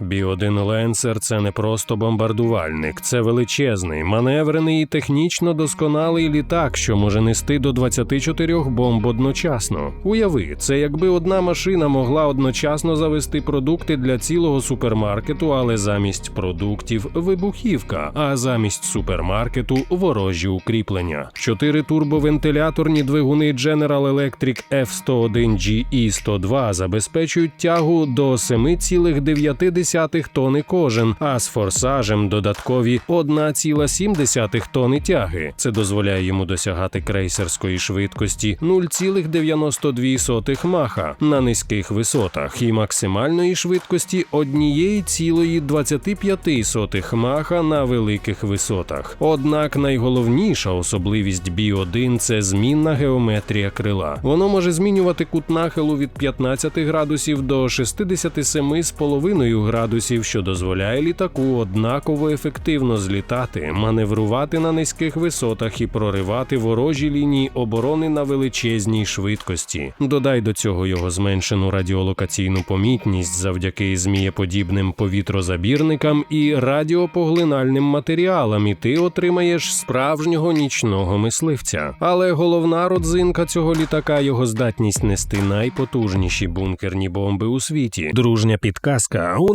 Бі-1 Ленсер це не просто бомбардувальник, це величезний, маневрений і технічно досконалий літак, що може нести до 24 бомб одночасно. Уяви, це якби одна машина могла одночасно завести продукти для цілого супермаркету, але замість продуктів вибухівка, а замість супермаркету ворожі укріплення. Чотири турбовентиляторні двигуни General Electric F101G і 102 забезпечують тягу до 7,9 тонни кожен, а з форсажем додаткові 1,7 тонни тяги. Це дозволяє йому досягати крейсерської швидкості 0,92 маха на низьких висотах і максимальної швидкості 1,25 маха на великих висотах. Однак найголовніша особливість Бі-1 – це змінна геометрія крила. Воно може змінювати кут нахилу від 15 градусів до 67,5 градусів, що дозволяє літаку однаково ефективно злітати, маневрувати на низьких висотах і проривати ворожі лінії оборони на величезній швидкості. Додай до цього його зменшену радіолокаційну помітність завдяки змієподібним повітрозабірникам і радіопоглинальним матеріалам, і ти отримаєш справжнього нічного мисливця. Але головна родзинка цього літака його здатність нести найпотужніші бункерні бомби у світі. Дружня підказка у